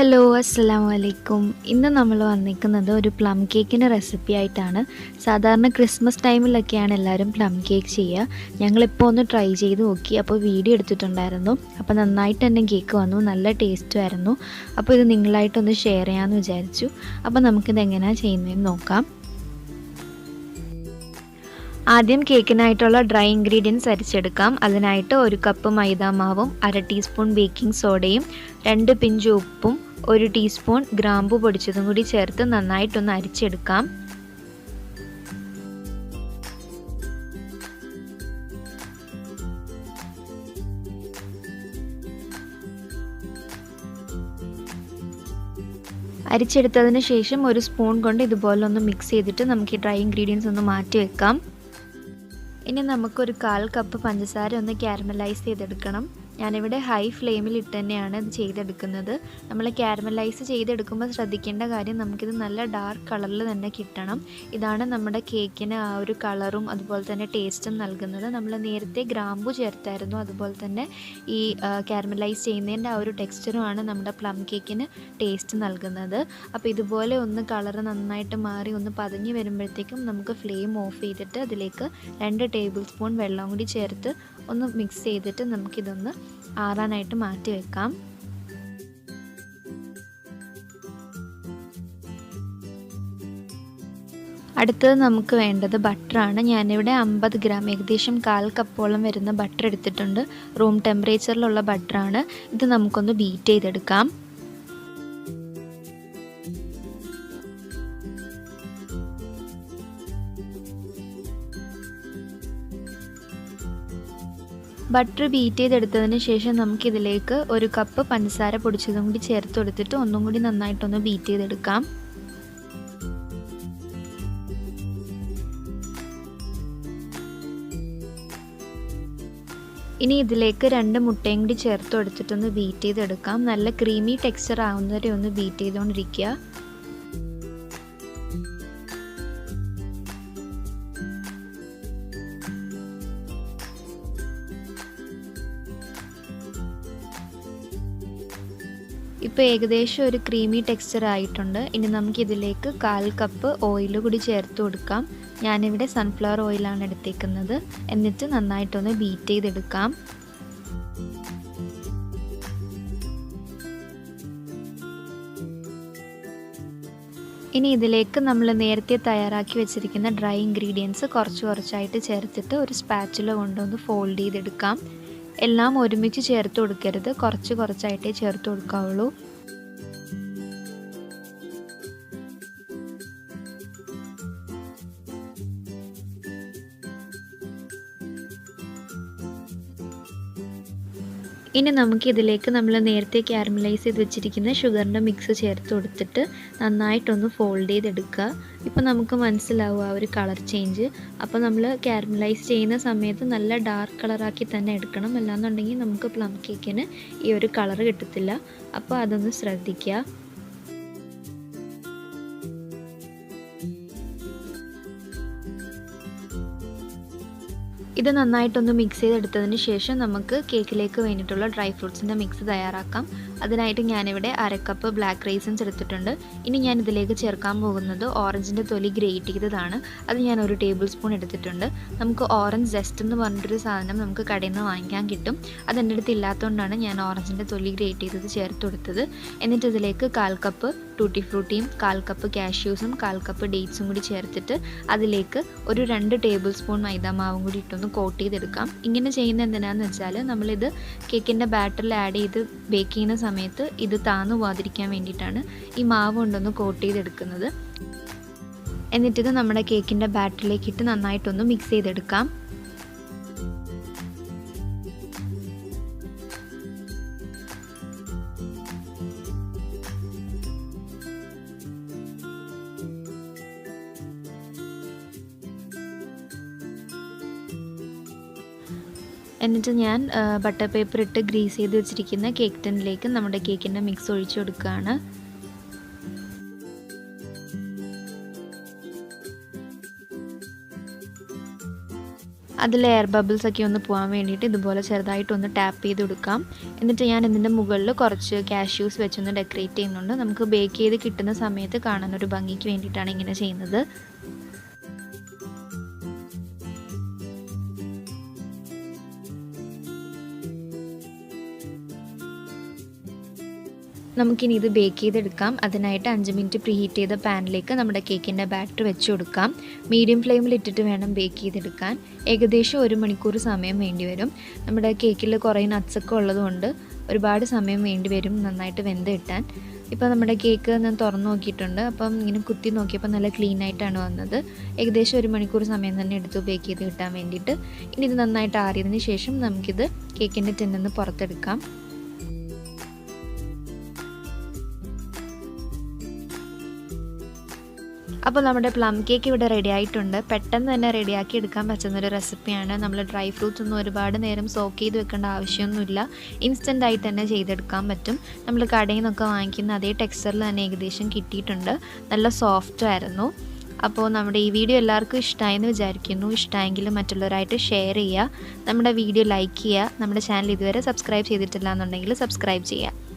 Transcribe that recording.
Hello അസ്സലാമു അലൈക്കും ഇന്ന് നമ്മൾ വന്നിരിക്കുന്നത് ഒരു പ്ലം കേക്കിന്റെ റെസിപ്പി ആയിട്ടാണ്. സാധാരണ ക്രിസ്മസ് ടൈമിലൊക്കെയാണ് എല്ലാവരും പ്ലം കേക്ക് ചെയ്യുക. ഞങ്ങളിപ്പോൾ ഒന്ന് ട്രൈ ചെയ്ത് നോക്കി. അപ്പോൾ വീഡിയോ എടുത്തിട്ടുണ്ടായിരുന്നു. അപ്പോൾ നന്നായിട്ട് തന്നെ കേക്ക് വന്നു. നല്ല ടേസ്റ്റും ആയിരുന്നു. അപ്പോൾ ഇത് നിങ്ങളായിട്ടൊന്ന് ഷെയർ ചെയ്യാമെന്ന് വിചാരിച്ചു. അപ്പോൾ നമുക്കിത് എങ്ങനെയാണ് ചെയ്യുന്നതെന്ന് നോക്കാം. ആദ്യം കേക്കിനായിട്ടുള്ള ഡ്രൈ ഇൻഗ്രീഡിയൻസ് അരിച്ചെടുക്കാം. അതിനായിട്ട് ഒരു കപ്പ് മൈദാമാവും അര ടീസ്പൂൺ ബേക്കിംഗ് സോഡയും രണ്ട് പിഞ്ച് ഉപ്പും ഒരു ടീസ്പൂൺ ഗ്രാമ്പു പൊടിച്ചതും കൂടി ചേർത്ത് നന്നായിട്ടൊന്ന് അരിച്ചെടുക്കാം. അരിച്ചെടുത്തതിന് ശേഷം ഒരു സ്പൂൺ കൊണ്ട് ഇതുപോലെ ഒന്ന് മിക്സ് ചെയ്തിട്ട് നമുക്ക് ഈ ഡ്രൈ ഇൻഗ്രീഡിയൻസ് ഒന്ന് മാറ്റി വെക്കാം. ഇനി നമുക്കൊരു കാൽ കപ്പ് പഞ്ചസാര ഒന്ന് ക്യാരമലൈസ് ചെയ്തെടുക്കണം. ഞാനിവിടെ ഹൈ ഫ്ലെയിമിൽ ഇട്ട് തന്നെയാണ് ഇത് ചെയ്തെടുക്കുന്നത്. നമ്മൾ ക്യാരമലൈസ് ചെയ്തെടുക്കുമ്പോൾ ശ്രദ്ധിക്കേണ്ട കാര്യം നമുക്കിത് നല്ല ഡാർക്ക് കളറിൽ തന്നെ കിട്ടണം. ഇതാണ് നമ്മുടെ കേക്കിന് ആ ഒരു കളറും അതുപോലെ തന്നെ ടേസ്റ്റും നൽകുന്നത്. നമ്മൾ നേരത്തെ ഗ്രാമ്പു ചേർത്തായിരുന്നു. അതുപോലെ തന്നെ ഈ ക്യാരമലൈസ് ചെയ്യുന്നതിന്റെ ആ ഒരു ടെക്സ്ചറുമാണ് നമ്മുടെ പ്ലം കേക്കിന് ടേസ്റ്റ് നൽകുന്നത്. അപ്പോൾ ഇതുപോലെ ഒന്ന് കളർ നന്നായിട്ട് മാറി ഒന്ന് പതഞ്ഞ് വരുമ്പോഴത്തേക്കും നമുക്ക് ഫ്ലെയിം ഓഫ് ചെയ്തിട്ട് അതിലേക്ക് രണ്ട് ടേബിൾ സ്പൂൺ വെള്ളം കൂടി ചേർത്ത് ഒന്ന് മിക്സ് ചെയ്തിട്ട് നമുക്കിതൊന്ന് ആറാനായിട്ട് മാറ്റി വെക്കാം. അടുത്തത് നമുക്ക് വേണ്ടത് ബട്ടറാണ് ഞാനിവിടെ അമ്പത് ഗ്രാം ഏകദേശം കാൽ കപ്പോളം വരുന്ന ബട്ടർ എടുത്തിട്ടുണ്ട്. റൂം ടെമ്പറേച്ചറിലുള്ള ബട്ടറാണ് ഇത് നമുക്കൊന്ന് ബീറ്റ് ചെയ്തെടുക്കാം. ബട്ടർ ബീറ്റ് ചെയ്തെടുത്തതിന് ശേഷം നമുക്കിതിലേക്ക് ഒരു കപ്പ് പഞ്ചസാര പൊടിച്ചതും കൂടി ചേർത്ത് കൊടുത്തിട്ട് ഒന്നും കൂടി നന്നായിട്ടൊന്ന് ബീറ്റ് ചെയ്തെടുക്കാം. ഇനി ഇതിലേക്ക് രണ്ട് മുട്ടയും കൂടി ചേർത്ത് കൊടുത്തിട്ടൊന്ന് ബീറ്റ് ചെയ്തെടുക്കാം. നല്ല ക്രീമി ടെക്സ്ചർ ആവുന്നവരെ ഒന്ന് ബീറ്റ് ചെയ്തുകൊണ്ടിരിക്കുക ഇപ്പോൾ ഏകദേശം ഒരു ക്രീമി ടെക്സ്ചർ ആയിട്ടുണ്ട്. ഇനി നമുക്കിതിലേക്ക് കാൽ കപ്പ് ഓയിൽ കൂടി ചേർത്ത് കൊടുക്കാം. ഞാനിവിടെ സൺഫ്ലവർ ഓയിലാണ് എടുത്തേക്കുന്നത്. എന്നിട്ട് നന്നായിട്ടൊന്ന് ബീറ്റ് ചെയ്തെടുക്കാം. ഇനി ഇതിലേക്ക് നമ്മൾ നേരത്തെ തയ്യാറാക്കി വെച്ചിരിക്കുന്ന ഡ്രൈ ഇൻഗ്രീഡിയൻസ് കുറച്ച് കുറച്ചായിട്ട് ചേർത്തിട്ട് ഒരു സ്പാച്ചില കൊണ്ടൊന്ന് ഫോൾഡ് ചെയ്തെടുക്കാം. എല്ലാം ഒരുമിച്ച് ചേർത്ത് കൊടുക്കരുത്. കുറച്ച് കുറച്ചായിട്ടേ ചേർത്ത് കൊടുക്കാവുള്ളൂ. ഇനി നമുക്ക് ഇതിലേക്ക് നമ്മൾ നേരത്തെ ക്യാരമലൈസ് ചെയ്ത് വെച്ചിരിക്കുന്ന ഷുഗറിന്റെ മിക്സ് ചേർത്ത് കൊടുത്തിട്ട് നന്നായിട്ടൊന്ന് ഫോൾഡ് ചെയ്തെടുക്കുക. ഇപ്പോൾ നമുക്ക് മനസ്സിലാവും ആ ഒരു കളർ ചേഞ്ച് അപ്പോൾ നമ്മൾ ക്യാരമലൈസ് ചെയ്യുന്ന സമയത്ത് നല്ല ഡാർക്ക് കളറാക്കി തന്നെ എടുക്കണം. അല്ലാന്നുണ്ടെങ്കിൽ നമുക്ക് പ്ലം കേക്കിന് ഈ ഒരു കളർ കിട്ടത്തില്ല. അപ്പോൾ അതൊന്ന് ശ്രദ്ധിക്കുക. ഇത് നന്നായിട്ടൊന്ന് മിക്സ് ചെയ്തെടുത്തതിന് ശേഷം നമുക്ക് കേക്കിലേക്ക് വേണ്ടിയിട്ടുള്ള ഡ്രൈ ഫ്രൂട്ട്സിന്റെ മിക്സ് തയ്യാറാക്കാം. അതിനായിട്ട് ഞാനിവിടെ അരക്കപ്പ് ബ്ലാക്ക് റൈസൻസ് എടുത്തിട്ടുണ്ട്. ഇനി ഞാൻ ഇതിലേക്ക് ചേർക്കാൻ പോകുന്നത് ഓറഞ്ചിന്റെ തൊലി ഗ്രേറ്റ് ചെയ്തതാണ്. അത് ഞാൻ ഒരു ടേബിൾ സ്പൂൺ എടുത്തിട്ടുണ്ട്. നമുക്ക് ഓറഞ്ച് ജസ്റ്റ് എന്ന് പറഞ്ഞിട്ടൊരു സാധനം നമുക്ക് കടയിൽ നിന്ന് വാങ്ങിക്കാൻ കിട്ടും. അത് എന്റെ അടുത്ത് ഇല്ലാത്തതുകൊണ്ടാണ് ഞാൻ ഓറഞ്ചിന്റെ തൊലി ഗ്രേറ്റ് ചെയ്തത് ചേർത്ത് കൊടുത്തത്. എന്നിട്ട് ഇതിലേക്ക് കാൽ കപ്പ് ടൂട്ടി ഫ്രൂട്ടിയും കാൽ കപ്പ് കാഷ്യൂസും കാൽ കപ്പ് ഡേറ്റ്സും കൂടി ചേർത്തിട്ട് അതിലേക്ക് ഒരു രണ്ട് ടേബിൾ സ്പൂൺ മൈദാമാവും കൂടി ഇട്ടൊന്ന് കോട്ട് ചെയ്തെടുക്കാം. ഇങ്ങനെ ചെയ്യുന്ന എന്തിനാന്ന് വെച്ചാൽ നമ്മളിത് കേക്കിന്റെ ബാറ്ററിൽ ആഡ് ചെയ്ത് ബേക്ക് ചെയ്യുന്ന സമയത്ത് ഇത് താന്നു പോകാതിരിക്കാൻ വേണ്ടിയിട്ടാണ് ഈ മാവ് കൊണ്ടൊന്ന് കോട്ട് ചെയ്തെടുക്കുന്നത്. എന്നിട്ടിത് നമ്മുടെ കേക്കിന്റെ ബാറ്ററിലേക്കിട്ട് നന്നായിട്ടൊന്ന് മിക്സ് ചെയ്തെടുക്കാം. എന്നിട്ട് ഞാൻ ബട്ടർ പേപ്പർ ഇട്ട് ഗ്രീസ് ചെയ്ത് വെച്ചിരിക്കുന്ന കേക്ക് ടിന്നിലേക്ക് നമ്മുടെ കേക്കിന്റെ മിക്സ് ഒഴിച്ചു കൊടുക്കുകയാണ്. അതിൽ എയർ ബബിൾസ് ഒക്കെ ഒന്ന് പോകാൻ വേണ്ടിയിട്ട് ഇതുപോലെ ചെറുതായിട്ട് ഒന്ന് ടാപ്പ് ചെയ്ത് കൊടുക്കാം. എന്നിട്ട് ഞാൻ ഇതിന്റെ മുകളിൽ കുറച്ച് കാഷ്യൂസ് വെച്ചൊന്ന് ഡെക്കറേറ്റ് ചെയ്യുന്നുണ്ട്. നമുക്ക് ബേക്ക് ചെയ്ത് കിട്ടുന്ന സമയത്ത് കാണാൻ ഒരു ഭംഗിക്ക് വേണ്ടിയിട്ടാണ് ഇങ്ങനെ ചെയ്യുന്നത്. നമുക്കിനി ഇത് ബേക്ക് ചെയ്തെടുക്കാം. അതിനായിട്ട് അഞ്ച് മിനിറ്റ് പ്രീ ഹീറ്റ് ചെയ്ത പാനിലേക്ക് നമ്മുടെ കേക്കിന്റെ ബാറ്റർ വെച്ച് കൊടുക്കാം. മീഡിയം ഫ്ലെയിമിൽ ഇട്ടിട്ട് വേണം ബേക്ക് ചെയ്തെടുക്കാൻ. ഏകദേശം ഒരു മണിക്കൂർ സമയം വേണ്ടി വരും. നമ്മുടെ കേക്കിൽ കുറേ നട്ട്സൊക്കെ ഉള്ളതുകൊണ്ട് ഒരുപാട് സമയം വേണ്ടി വരും നന്നായിട്ട് വെന്ത് കിട്ടാൻ. ഇപ്പോൾ നമ്മുടെ കേക്ക് ഞാൻ തുറന്നു നോക്കിയിട്ടുണ്ട്. അപ്പം ഇങ്ങനെ കുത്തി നോക്കിയപ്പോൾ നല്ല ക്ലീൻ ആയിട്ടാണ് വന്നത്. ഏകദേശം ഒരു മണിക്കൂർ സമയം തന്നെ എടുത്ത് ബേക്ക് ചെയ്ത് കിട്ടാൻ വേണ്ടിയിട്ട്. ഇനി ഇത് നന്നായിട്ട് ആറിയതിന് ശേഷം നമുക്കിത് കേക്കിന്റെ ടിന്നിൽ നിന്ന് പുറത്തെടുക്കാം. അപ്പോൾ നമ്മുടെ പ്ലം കേക്ക് ഇവിടെ റെഡി ആയിട്ടുണ്ട്. പെട്ടെന്ന് തന്നെ റെഡിയാക്കി എടുക്കാൻ പറ്റുന്നൊരു റെസിപ്പിയാണ് നമ്മൾ ഡ്രൈ ഫ്രൂട്ട്സ് ഒന്നും ഒരുപാട് നേരം സോക്ക് ചെയ്ത് വെക്കേണ്ട ആവശ്യമൊന്നുമില്ല. ഇൻസ്റ്റന്റ് ആയി തന്നെ ചെയ്തെടുക്കാൻ പറ്റും. നമ്മൾ കടയിൽ നിന്നൊക്കെ വാങ്ങിക്കുന്ന അതേ ടെക്സ്ചറിൽ തന്നെ ഏകദേശം കിട്ടിയിട്ടുണ്ട്. നല്ല സോഫ്റ്റ് ആയിരുന്നു. അപ്പോൾ നമ്മുടെ ഈ വീഡിയോ എല്ലാവർക്കും ഇഷ്ടമായെന്ന് വിചാരിക്കുന്നു. ഇഷ്ടമായെങ്കിൽ മറ്റുള്ളവരായിട്ട് ഷെയർ ചെയ്യുക. നമ്മുടെ വീഡിയോ ലൈക്ക് ചെയ്യുക. നമ്മുടെ ചാനൽ ഇതുവരെ സബ്സ്ക്രൈബ് ചെയ്തിട്ടില്ല എന്നുണ്ടെങ്കിൽ സബ്സ്ക്രൈബ് ചെയ്യുക.